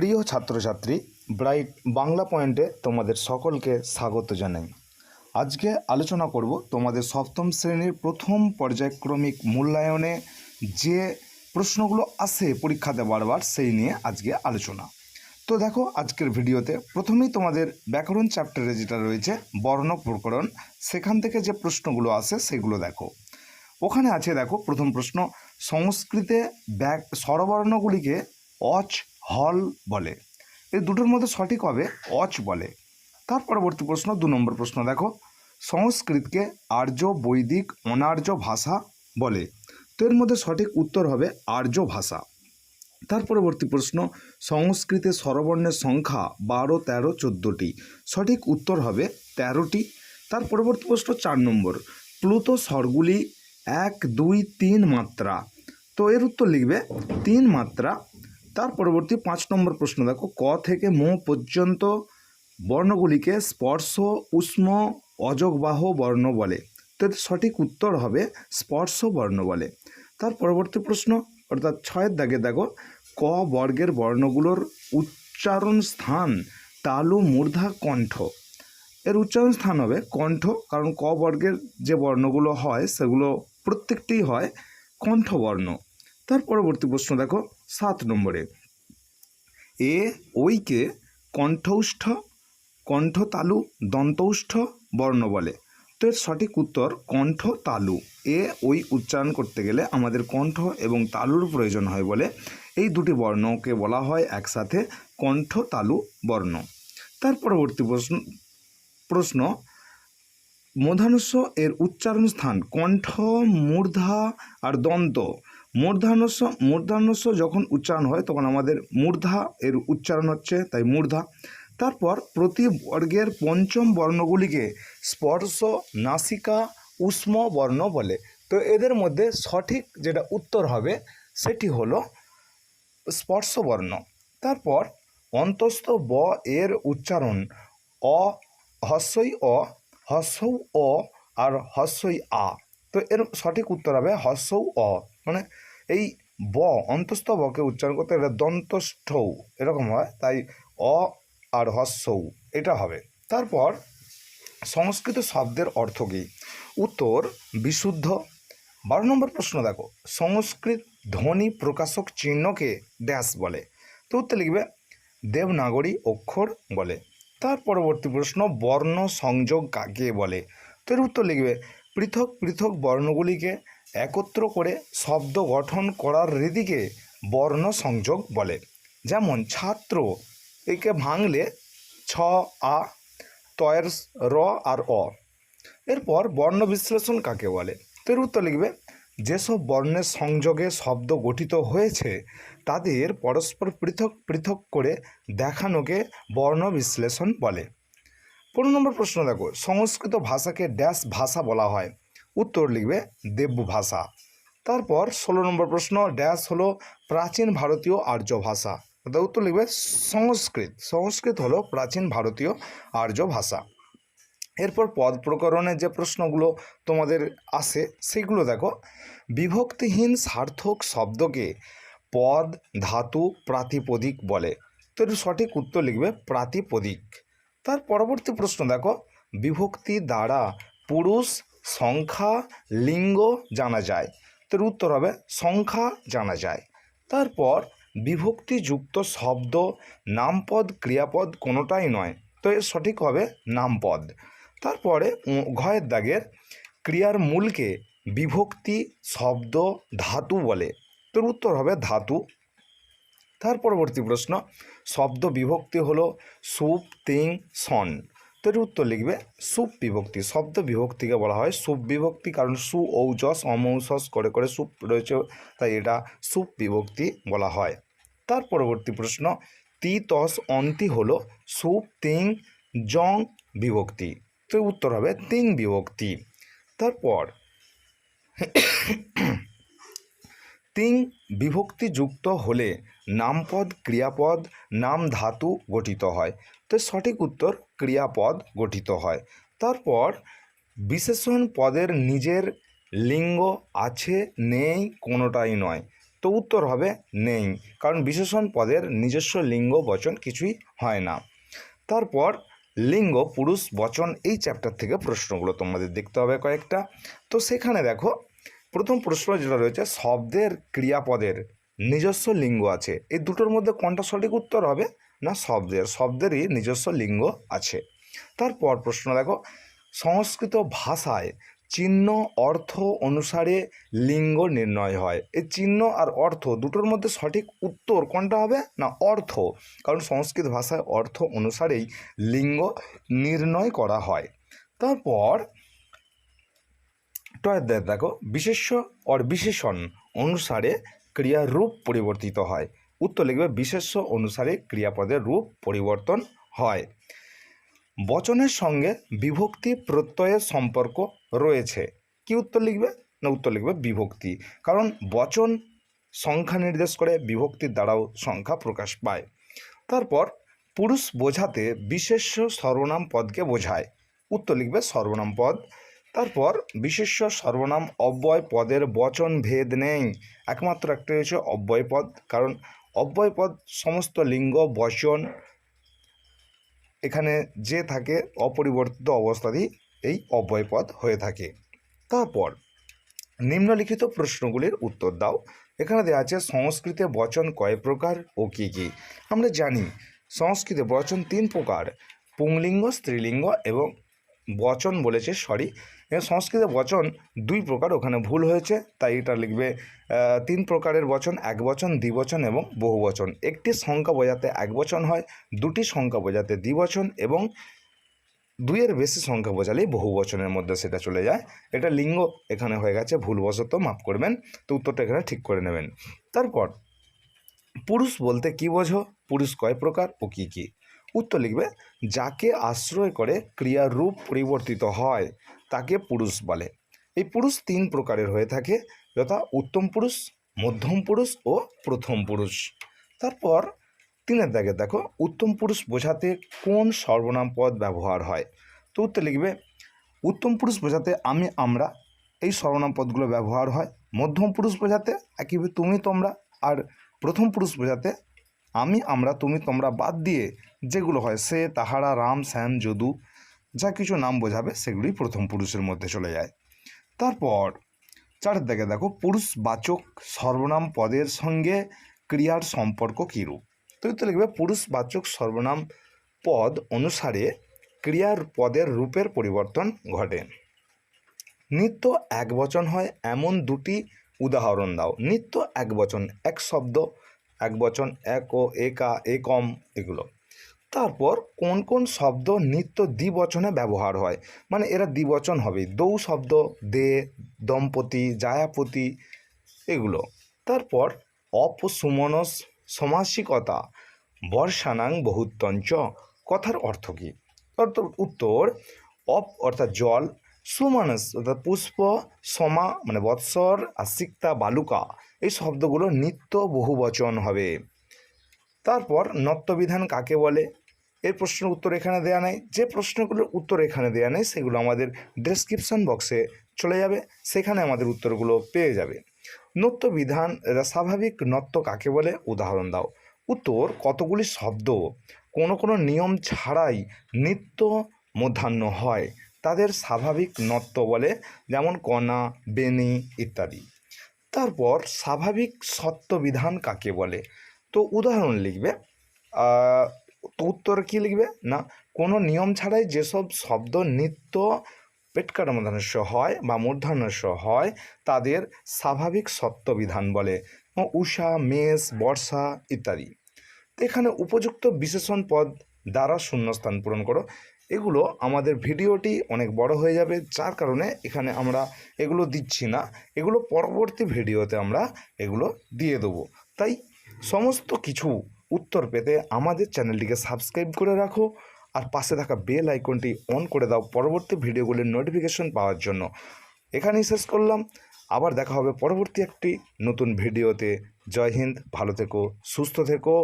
প্রিয় ছাত্রছাত্রী, ব্রাইট বাংলা পয়েন্টে তোমাদের সকলকে স্বাগত জানাই। আজকে আলোচনা করব তোমাদের সপ্তম শ্রেণির প্রথম পর্যায়ক্রমিক মূল্যায়নে যে প্রশ্নগুলো আসে পরীক্ষাতে বারবার, সেই নিয়ে আজকে আলোচনা। তো দেখো, আজকের ভিডিওতে প্রথমেই তোমাদের ব্যাকরণ চ্যাপ্টারে যেটা রয়েছে, বর্ণ প্রকরণ, সেখান থেকে যে প্রশ্নগুলো আসে সেগুলো দেখো। ওখানে আছে দেখো, প্রথম প্রশ্ন, সংস্কৃতে ব্যাক, স্বরবর্ণগুলিকে অচ হল বলে। এই দুটোর মধ্যে সঠিক হবে অচ বলে। তার পরবর্তী প্রশ্ন, দু নম্বর প্রশ্ন দেখো। সংস্কৃতকে আর্য, বৈদিক, অনার্য ভাষা বলে। তো এর মধ্যে সঠিক উত্তর হবে আর্য ভাষা। তার পরবর্তী প্রশ্ন, সংস্কৃতে স্বরবর্ণের সংখ্যা বারো, তেরো, চোদ্দোটি। সঠিক উত্তর হবে তেরোটি। তার পরবর্তী প্রশ্ন চার নম্বর। প্লুত স্বরগুলি এক, দুই, তিন মাত্রা। তো এর উত্তর লিখবে তিন মাত্রা তার পরবর্তী পাঁচ নম্বর প্রশ্ন, দেখো, ক থেকে মো পর্যন্ত বর্ণগুলিকে স্পর্শ উষ্ম অযোগবাহ বর্ণ বলে। তো সঠিক উত্তর হবে স্পর্শ বর্ণ বলে। তার পরবর্তী প্রশ্ন, অর্থাৎ ছয়ের দাগে দেখো, ক বর্গের বর্ণগুলোর উচ্চারণ স্থান তালু মূর্ধা কণ্ঠ। এর উচ্চারণ স্থান হবে কণ্ঠ, কারণ ক বর্গের যে বর্ণগুলো হয় সেগুলো প্রত্যেকটি হয় কণ্ঠবর্ণ। তার পরবর্তী প্রশ্ন দেখো, সাত নম্বরে। এ ওইকে কণ্ঠৌষ্ঠ, কণ্ঠতালু, দন্তৌষ্ঠ বর্ণ বলে। তো এর সঠিক উত্তর কণ্ঠ তালু এ ওই উচ্চারণ করতে গেলে আমাদের কণ্ঠ এবং তালুর প্রয়োজন হয় বলে। এই দুটি বর্ণকে বলা হয় একসাথে কণ্ঠ তালু বর্ণ। তার পরবর্তী প্রশ্ন প্রশ্ন মূর্ধানুস্য এর উচ্চারণ স্থান কণ্ঠ, মূর্ধা আর দন্ত। মূর্ধানুস্য মূর্ধানুস্য যখন উচ্চারণ হয়, তখন আমাদের মূর্ধা এর উচ্চারণ হচ্ছে, তাই মূর্ধা। তারপর প্রতি বর্গের পঞ্চম বর্ণগুলিকে স্পর্শ, নাসিকা, উষ্ম বর্ণ বলে। তো এদের মধ্যে সঠিক যেটা উত্তর হবে, সেটি হলো স্পর্শ বর্ণ। তারপর অন্তস্থ ব এর উচ্চারণ অ, হস্যই অ, হস্যৌ অ, আর হস্যই আ। তো এর সঠিক উত্তর হবে হস্যৌ অ। মানে এই ব অন্তস্থ বকে উচ্চারণ করতে গেলে দন্তষ্ঠৌ, এরকম হয়, তাই অ আর হস্যৌ, এটা হবে। তারপর সংস্কৃত শব্দের অর্থ কী? উত্তর, বিশুদ্ধ। বারো নম্বর প্রশ্ন দেখো, সংস্কৃত ধ্বনি প্রকাশক চিহ্নকে ড্যাশ বলে। তো উত্তর লিখবে, দেবনাগরী অক্ষর বলে। তার পরবর্তী প্রশ্ন, বর্ণ সংযোগ কাকে বলে? তো এর উত্তর লিখবে, পৃথক পৃথক বর্ণগুলিকে একত্র করে শব্দ গঠন করার রীতিকে বর্ণ সংযোগ বলে। যেমন ছাত্র, একে ভাঙলে ছ, আ, তয়ের র আর অ। এরপর বর্ণ বিশ্লেষণ কাকে বলে? তো এর উত্তর লিখবে, যেসব বর্ণের সংযোগে শব্দ গঠিত হয়েছে, তাদের পরস্পর পৃথক পৃথক করে দেখানোকে বর্ণ বিশ্লেষণ বলে। পনেরো নম্বর প্রশ্ন দেখো, সংস্কৃত ভাষাকে ড্যাশ ভাষা বলা হয়। উত্তর লিখবে দেব্য ভাষা। তারপর ষোলো নম্বর প্রশ্ন ড্যাশ হলো প্রাচীন ভারতীয় আর্য ভাষা। অর্থাৎ উত্তর লিখবে সংস্কৃত। সংস্কৃত হলো প্রাচীন ভারতীয় আর্য ভাষা। এরপর পদ প্রকরণের যে প্রশ্নগুলো তোমাদের আসে সেগুলো দেখো। বিভক্তিহীন সার্থক শব্দকে পদ, ধাতু, প্রাতিপদিক বলে। তো সঠিক উত্তর লিখবে প্রাতিপদিক। তার পরবর্তী প্রশ্ন দেখো। বিভক্তি দ্বারা পুরুষ সংখ্যা, লিঙ্গ জানা যায়। তো এর উত্তর হবে সংখ্যা জানা যায়। তারপর বিভক্তিযুক্ত শব্দ, নামপদ, ক্রিয়াপদ কোনোটাই নয়। তো এর সঠিক হবে নামপদ। তারপরে ঘয়ের দাগের ক্রিয়ার মূলকে বিভক্তি, শব্দ, ধাতু বলে। তোর উত্তর হবে ধাতু। তার পরবর্তী প্রশ্ন, শব্দ বিভক্তি হলো সুপ, তিং সন তোর উত্তর লিখবে সুপ বিভক্তি শব্দ বিভক্তিকে বলা হয় সুপ বিভক্তি কারণ সু ঔজস অমৌসস করে করে সুপ রয়েছে, তাই এটা সুপ বিভক্তি বলা হয়। তার পরবর্তী প্রশ্ন, তি, তস, অন্তি হলো সুপ, তিং জং বিভক্তি। তো উত্তর হবে তিং বিভক্তি। তারপর, তিং বিভক্তিযুক্ত হলে নামপদ ক্রিয়াপদ নাম ধাতু গঠিত হয়। তো সঠিক উত্তর ক্রিয়াপদ গঠিত হয়। তারপর বিশেষণ পদের নিজের লিঙ্গ আছে, নেই, কোনোটাই নয়। তো উত্তর হবে নেই, কারণ বিশেষণ পদের নিজস্ব লিঙ্গ বচন কিছুই হয় না। তারপর লিঙ্গ, পুরুষ, বচন এই চ্যাপ্টার থেকে প্রশ্নগুলো তোমাদের দেখতে হবে কয়েকটা। তো সেখানে দেখো, প্রথম প্রশ্ন যেটা রয়েছে, শব্দের ক্রিয়াপদের নিজস্ব লিঙ্গ আছে। এই দুটোর মধ্যে কোনটা সঠিক উত্তর হবে? না, শব্দের। শব্দেরই নিজস্ব লিঙ্গ আছে। তারপর প্রশ্ন, দেখো, সংস্কৃত ভাষায় চিহ্ন, অর্থ অনুসারে লিঙ্গ নির্ণয় হয়। এই চিহ্ন আর অর্থ দুটোর মধ্যে সঠিক উত্তর কোনটা হবে? না, অর্থ। কারণ সংস্কৃত ভাষায় অর্থ অনুসারেই লিঙ্গ নির্ণয় করা হয়। তারপর টয়ের দেখো বিশেষ্য অর বিশেষণ অনুসারে ক্রিয়ার রূপ পরিবর্তিত হয়। উত্তর লিখবে, বিশেষ্য অনুসারে ক্রিয়াপদের রূপ পরিবর্তন হয়। বচনের সঙ্গে বিভক্তি প্রত্যয়ের সম্পর্ক রয়েছে। কি উত্তর লিখবে? না, উত্তর লিখবে বিভক্তি। কারণ বচন সংখ্যা নির্দেশ করে, বিভক্তির দ্বারাও সংখ্যা প্রকাশ পায়। তারপর, পুরুষ বোঝাতে বিশেষ্য সর্বনাম পদকে বোঝায়। উত্তর লিখবে সর্বনাম পদ। তারপর বিশেষ্য সর্বনাম অব্যয় পদের বচন ভেদ নেই। একমাত্র একটা রয়েছে অব্যয় পদ, কারণ অব্যয় পদ সমস্ত লিঙ্গ, বচন, এখানে যে থাকে, অপরিবর্তিত অবস্থাতেই এই অব্যয়পদ হয়ে থাকে। তারপর নিম্নলিখিত প্রশ্নগুলির উত্তর দাও। এখানে দেওয়া আছে, সংস্কৃতে বচন কয় প্রকার ও কী কী? আমরা জানি, সংস্কৃতে বচন তিন প্রকার, পুংলিঙ্গ, স্ত্রীলিঙ্গ এবং বচন বলেছে, সরি সংস্কৃতে বচন দুই প্রকার, ওখানে ভুল হয়েছে, তাই এটা লিখবে তিন প্রকারের বচন, এক বচন, দ্বিবচন এবং বহুবচন। একটি সংখ্যা বোঝাতে এক বচন হয়, দুটি সংখ্যা বোঝাতে দ্বিবচন এবং দুইয়ের বেশি সংখ্যা বোঝালেই বহু বচনের মধ্যে সেটা চলে যায়। এটা লিঙ্গ এখানে হয়ে গেছে, ভুলবশত মাফ করবেন, তো উত্তরটা এখানে ঠিক করে নেবেন। তারপর, পুরুষ বলতে কি বোঝো? পুরুষ কয় প্রকার ও কী কী? উত্তর লিখবে, যাকে আশ্রয় করে ক্রিয়ার রূপ পরিবর্তিত হয়, তাকে পুরুষ বলে। এই পুরুষ তিন প্রকারের হয়ে থাকে, যথা উত্তম পুরুষ, মধ্যম পুরুষ ও প্রথম পুরুষ। তারপর তিনের দাগে দেখো, উত্তম পুরুষ বোঝাতে কোন সর্বনাম পদ ব্যবহার হয়? তো উত্তর লিখবে, উত্তম পুরুষ বোঝাতে আমি, আমরা, এই সর্বনাম পদগুলো ব্যবহার হয়। মধ্যম পুরুষ বোঝাতে একইভাবে তুমি, তোমরা, আর প্রথম পুরুষ বোঝাতে আমি, আমরা, তুমি, তোমরা বাদ দিয়ে যেগুলো হয় সে, তাহারা, রাম, শ্যাম, যদু, যা কিছু নাম বোঝাবে সেগুলি প্রথম পুরুষের মধ্যে চলে যায়। তারপর চারের দিকে দেখো পুরুষবাচক সর্বনাম পদের সঙ্গে ক্রিয়ার সম্পর্ক কীরূপ? তো তো লিখবে পুরুষবাচক সর্বনাম পদ অনুসারে ক্রিয়ার পদের রূপের পরিবর্তন ঘটে। নিত্য এক বচন হয়, এমন দুটি উদাহরণ দাও। নিত্য এক বচন, এক শব্দ, এক বচন, এক ও, একা, একম, এগুলো। তারপর কোন কোন শব্দ নিত্য দ্বিবচনে ব্যবহার হয়? মানে এরা দ্বিবচন হবে। দৌ শব্দ, দে, দম্পতি, জায়াপতি, এগুলো। তারপর অপসুমনস, সমাসিকতা, বর্ষানাং বহুত্তঞ্চ। কথার অর্থ কী? অর্থ উত্তর, অপ অর্থাৎ জল, সুমানস অর্থাৎ পুষ্প, সমা মানে বৎসর আর সিক্তা বালুকা। এই শব্দগুলো নিত্য বহুবচন হবে। তারপর নত্যবিধান কাকে বলে? এর প্রশ্নের উত্তর এখানে দেওয়া নেই। যে প্রশ্নগুলোর উত্তর এখানে দেওয়া নেই, সেগুলো আমাদের ডেসক্রিপশন বক্সে চলে যাবে। সেখানে আমাদের উত্তরগুলো পেয়ে যাবে। নত্য বিধান এরা স্বাভাবিক নত্য কাকে বলে? উদাহরণ দাও। উত্তর, কতগুলি শব্দ কোনো কোনো নিয়ম ছাড়াই নিত্য মধ্যাহ্ন হয়। তাদের স্বাভাবিক নত্য বলে যেমন কণা বেনি ইত্যাদি। তারপর স্বাভাবিক সত্যবিধান কাকে বলে? তো উদাহরণ লিখবে তো উত্তর কী লিখবে? না, কোনো নিয়ম ছাড়াই যেসব শব্দ নিত্য পেটকাটা মূর্ধন্য হয় বা মূর্ধন্য হয়, তাদের স্বাভাবিক সত্যবিধান বলে। উষা, মেষ, বর্ষা ইত্যাদি। তো এখানে উপযুক্ত বিশেষণ পদ দ্বারা শূন্যস্থান পূরণ করো। এগুলো আমাদের ভিডিওটি অনেক বড় হয়ে যাবে, যার কারণে এখানে আমরা এগুলো দিচ্ছি না। এগুলো পরবর্তী ভিডিওতে আমরা এগুলো দিয়ে দেবো। তাই সমস্ত কিছু উত্তর পেতে আমাদের চ্যানেলটিকে সাবস্ক্রাইব করে রাখো আর পাশে থাকা বেল আইকনটি অন করে দাও পরবর্তী ভিডিওগুলির নোটিফিকেশন পাওয়ার জন্য। এখানেই শেষ করলাম। আবার দেখা হবে পরবর্তী একটি নতুন ভিডিওতে। জয় হিন্দ, ভালো থেকো, সুস্থ থেকো।